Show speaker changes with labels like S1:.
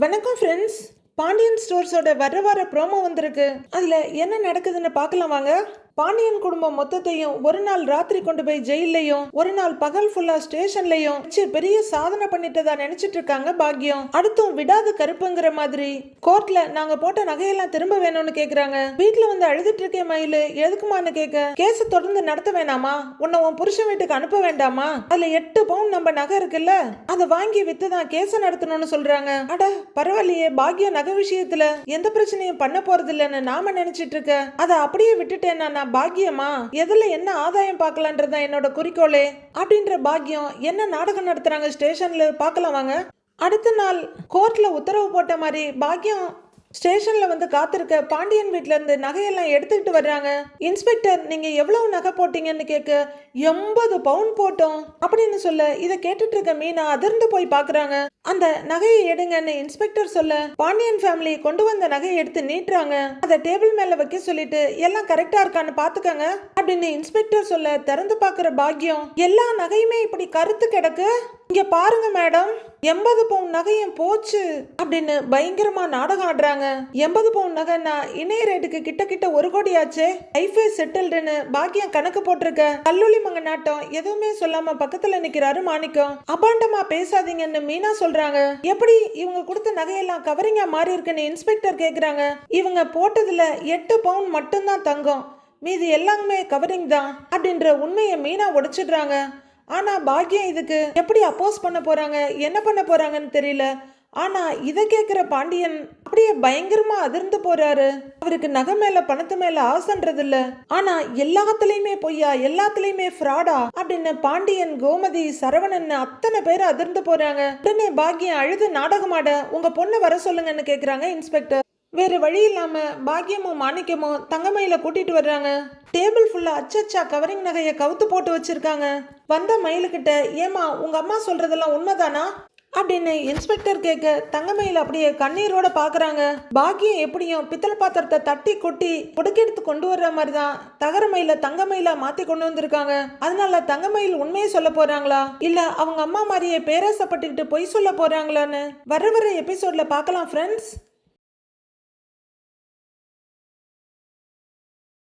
S1: வணக்கம் ஃப்ரெண்ட்ஸ் பாண்டியன் ஸ்டோர்ஸோட வர வர ப்ரோமோ வந்திருக்கு. அதில் என்ன நடக்குதுன்னு பார்க்கலாம் வாங்க. பாண்டியன் குடும்பம் மொத்தத்தையும் ஒரு நாள் ராத்திரி கொண்டு போய் ஜெயிலையும் ஒரு நாள் பகல் ஃபுல்லா ஸ்டேஷன்லயும் பெரிய சாதனை பண்ணிட்டதா நினைச்சிட்டு இருக்காங்க பாக்கியம் அடுத்தும் விடாது கருப்புங்கிற மாதிரி. கோர்ட்ல நாங்க போட்ட நகையெல்லாம் திரும்ப வேணும்னு கேக்குறாங்க. வீட்டுல வந்து அழுதுட்டு இருக்கேன் மயிலு எதுக்குமான்னு கேட்க கேஸ தொடர்ந்து நடத்த வேணாமா? உன்னை உன் புருஷன் வீட்டுக்கு அனுப்ப வேண்டாமா? அதுல எட்டு பவுன் நம்ம நகை இருக்குல்ல அதை வாங்கி வித்து தான் கேஸ நடத்தணும்னு சொல்றாங்க. அட பரவாயில்லையே பாக்கியம் நகை விஷயத்துல எந்த பிரச்சனையும் பண்ண போறது இல்லைன்னு நாம நினைச்சிட்டு இருக்க. அதை அப்படியே விட்டுட்டேன்னா நான் பாக்கியமா? எதுல என்ன ஆதாயம் பார்க்கலான்றதுதான் என்னோட குறிக்கோளே. அப்படின்ற பாக்கியம் என்ன நாடகம் நடத்துறாங்க ஸ்டேஷன்ல பார்க்கலாம் வாங்க. அடுத்த நாள் கோர்ட்ல உத்தரவு போட்ட மாதிரி பாக்கியம் ஸ்டேஷன்ல வந்து காத்திருக்க பாண்டியன் வீட்ல இருந்து நகையெல்லாம் எடுத்துக்கிட்டு வர்றாங்க. இன்ஸ்பெக்டர் நீங்க எவ்வளவு நகை போட்டீங்கன்னு கேட்க எண்பது பவுன் போட்டோம். அப்படின்னு சொல்ல இதை கேட்டுட்டு இருக்க மீனா அதிர்ந்து போய் பாக்குறாங்க. அந்த நகையை எடுங்கன்னு இன்ஸ்பெக்டர் சொல்ல பாண்டியன் ஃபேமிலி கொண்டு வந்த நகையை எடுத்து நீட்டுறாங்க. அதை டேபிள் மேல வைக்க சொல்லிட்டு எல்லாம் கரெக்டா இருக்கான்னு பாத்துக்கங்க அப்படின்னு இன்ஸ்பெக்டர் சொல்ல திறந்து பாக்குற பாக்கியம் எல்லா நகையுமே இப்படி கருத்து கிடக்கு? இங்க பாருங்க மேடம். எண்பது பவுன் நகையும் போச்சு அப்படின்னு பயங்கரமா நாடகம் ஆடுறாங்க. எண்பது பவுன் நகைன்னா இணைய ரேட்டுக்கு கிட்ட கிட்ட ஒரு கோடி ஆச்சு ஐஃபே செட்டில்டுன்னு பாக்கியம் கணக்கு போட்டிருக்க. கல்லூலி மங்க நாட்டம் எதுவுமே சொல்லாம பக்கத்துல நிக்கிறாரு மாணிக்கம். அபாண்டமா பேசாதீங்கன்னு மீனா சொல்றாங்க. எப்படி இவங்க கொடுத்த நகையெல்லாம் கவரிங்கா மாறி இருக்குன்னு இன்ஸ்பெக்டர் கேக்குறாங்க. இவங்க போட்டதுல எட்டு பவுன் மட்டும்தான் தங்கம். மீதி எல்லாமே கவரிங் தான் அப்படின்ற உண்மையை மீனா உடைச்சிடுறாங்க. ஆனால் பாக்கியம் இதுக்கு எப்படி அப்போஸ் பண்ண போகிறாங்க என்ன பண்ண போகிறாங்கன்னு தெரியல. ஆனால் இதை கேட்குற பாண்டியன் அப்படியே பயங்கரமாக அதிர்ந்து போகிறாரு அவருக்கு நகை மேலே பணத்து மேலே ஆசைன்றது இல்லை ஆனால் எல்லாத்துலேயுமே பொய்யா? எல்லாத்துலேயுமே ஃப்ராடா அப்படின்னு பாண்டியன் கோமதி சரவணன் அத்தனை பேர் அதிர்ந்து போகிறாங்க உடனே பாக்கியம் அழுது நாடகமாட உங்கள் பொண்ணை வர சொல்லுங்கன்னு கேட்குறாங்க இன்ஸ்பெக்டர் வேறு வழி இல்லாமல் பாக்கியமும் மாணிக்கமும் தங்கமயில கூட்டிட்டு வர்றாங்க. டேபிள் ஃபுல்லாக அச்சச்சா கவரிங் நகையை கவுத்து போட்டு வச்சிருக்காங்க. வந்த மயிலுக்கிட்ட ஏமா உங்க அம்மா சொல்றதெல்லாம் உண்மைதானா? அப்படின்னு இன்ஸ்பெக்டர் கேட்க தங்கமயில் அப்படியே கண்ணீரோட பார்க்குறாங்க பாக்கியம் எப்படியும் பித்தளை பாத்திரத்தை தட்டி கொட்டி புடுக்கெடுத்து கொண்டு வர்ற மாதிரி தான் தகரமயில தங்கமயில மாற்றி கொண்டு வந்திருக்காங்க. அதனால தங்கமயில் உண்மையை சொல்ல போகிறாங்களா இல்லை அவங்க அம்மா மாதிரியே பேராசப்பட்டுக்கிட்டு பொய் சொல்ல போகிறாங்களான்னு வர வர எபிசோடில் பார்க்கலாம் ஃப்ரெண்ட்ஸ்